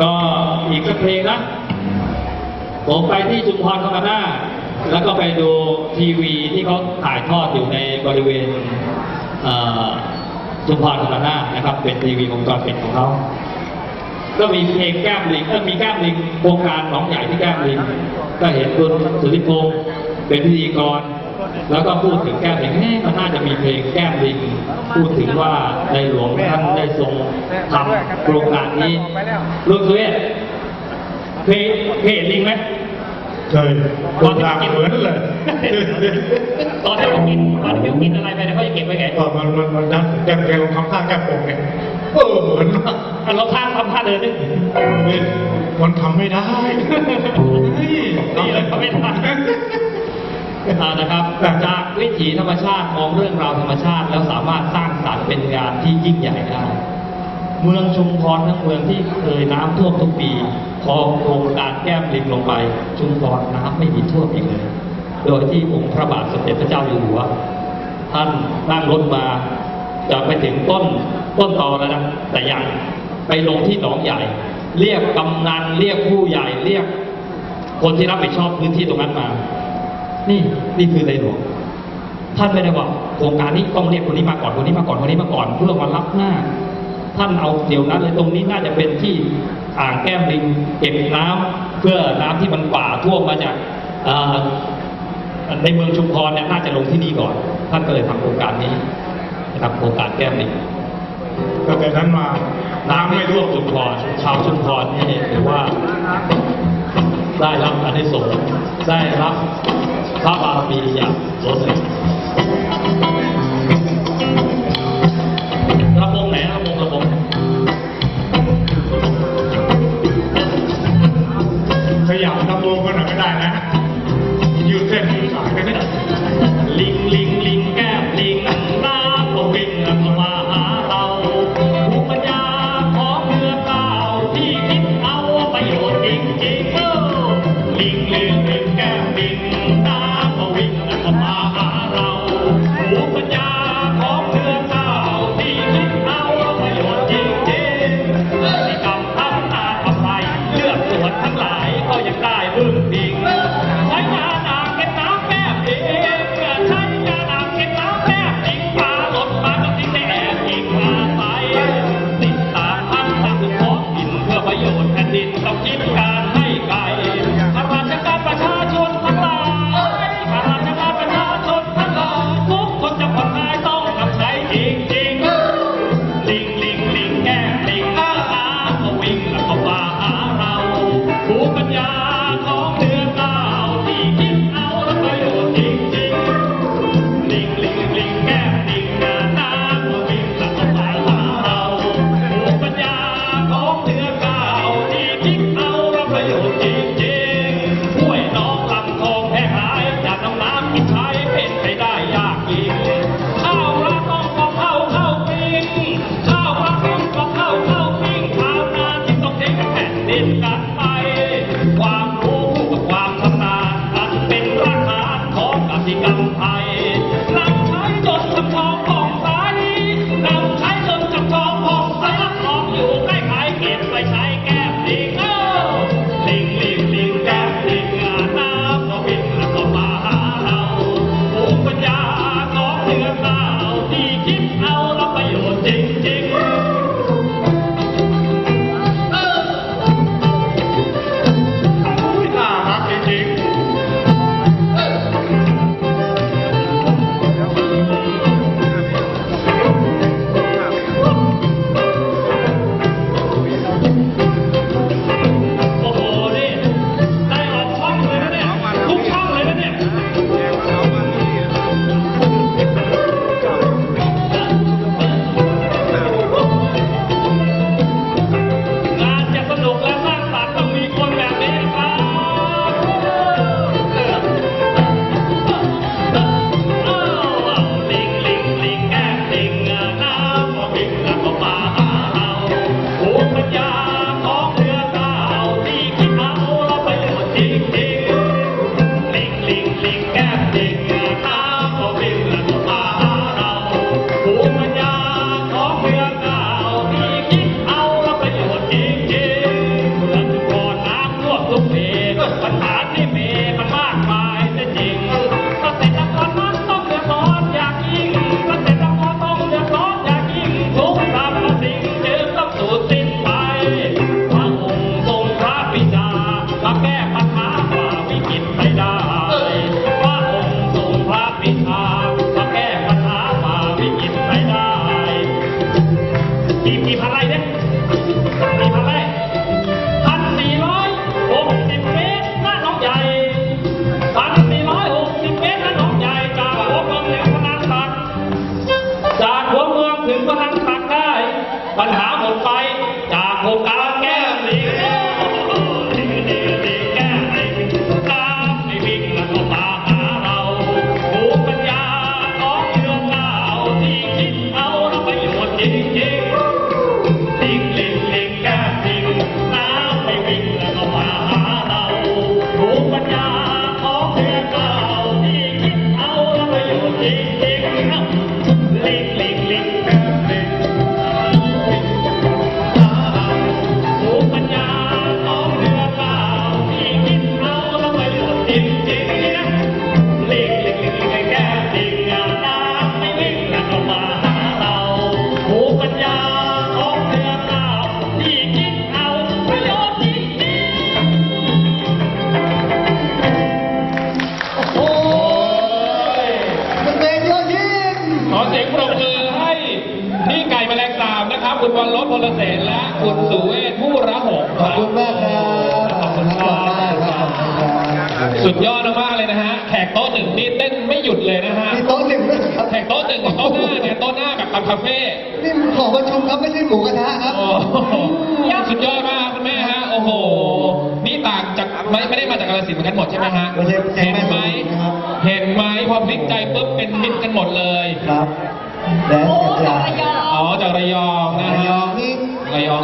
ก็อีกสักเพลงนะ ผมไปที่ชุมพรคามนาแล้วก็ไปดูทีวีที่เขาถ่ายทอดอยู่ในบริเวณเอ่อชุมพรคามนานะครับ เป็นทีวีวงจรปิดของเขาก็มีเพลงแก้มลิงก็มีแก้มลิงโครงการหนองใหญ่ที่แก้มลิง ก็เห็นคุณสุริพงศ์เป็นพิธีกร แล้วก็พูดถึงแก้มลิงเฮ้มันน่าจะมีเพลงแก้มลิงพูดถึงว่าในหลวงท่านได้ทรงทำโครงการนี้ลุงสุเอศเพลงเพลงลิงไหมเคยตอนทางเหมือนเลยตอนที่เขากินตอนที่เขากินอะไรไปเนี่ยเขาจะเก็บไว้ไงตอนมันมันมันนะแกแกลองทำท่าแก้ปงไงเออเหมือนมากอะเราท่าทำท่าเดินนึงนี่มันทำไม่ได้นี่เลยเขาไม่ ทันอ่านะครับ จากวิถีธรรมชาติมองเรื่องราวธรรมชาติ แล้วสามารถสร้างสรรค์เป็นงานที่ยิ่งใหญ่ได้ เมืองชุมพรทั้งเมืองที่เคยน้ำท่วมทุกปี พอโครงการแก้มลิงลงไป ชุมพรน้ำไม่มีท่วมอีกเลย โดยที่องค์พระบาทสมเด็จพระเจ้าอยู่หัว ท่านนั่งรถมาจะไปถึงต้นต้นตอแล้วนะแต่ยังไปลงที่หนองใหญ่ เรียกกำนันเรียกผู้ใหญ่เรียกคนที่รับผิดชอบพื้นที่ตรงนั้นมา นี่นี่คือในหลวงท่านไม่ได้บอกโครงการนี้ต้องเรียกคนนี้มาก่อนคนนี้มาก่อนคนนี้มาก่อนเพื่อมารับหน้า ท่านเอาเดี๋ยวนั้นเลยตรงนี้น่าจะเป็นที่อ่างแก้มลิงเก็บน้ำเพื่อน้ำที่มันป่าท่วมมาจากเอ่อในเมืองชุมพรเนี่ยน่าจะลงที่นี่ก่อน ท่านก็เลยทำโครงการนี้นะครับโครงการแก้มลิงตั้งแต่นั้นมาน้ำไม่ท่วมชุมพรชาวชุมพรนี่ถือว่า ได้รับอันิสงส์ได้รับพระบารมีอย่างล้นเหลือระบงไหนระบงระบงขยับตะโพงก็หน่อยไม่ได้นะ ก็รักษได้ ปัญหาหมดไป คุณวันลบพลเสนและคุณสุเวชผู้ระหงขอบคุณมากครับ ขอบคุณมากครับขอบคุณครับสุดยอดมากๆเลยนะฮะ แขกโต๊ะหนึ่งนี่เต้นไม่หยุดเลยนะฮะ มีโต๊ะหนึ่งด้วยครับ แขกโต๊ะหนึ่งกับโต๊ะหน้าเนี่ยโต๊ะหน้ากับทำคาเฟ่ นี่ขอประชุมครับไม่ใช่หมูกระทะครับโอ้โหสุดยอดมากคุณแม่ฮะ โอ้โห นี่ต่างจากไม่ไม่ได้มาจากกาฬสินธุ์เหมือนกันหมดใช่ไหมฮะ ไม่ใช่เห็นไหมนะครับเห็นไหมพอพลิกใจปุ๊บเป็นมิตรกันหมดเลย ครับ แดนซ์กับยาอ๋อจากระยองนะระฮะ ยอง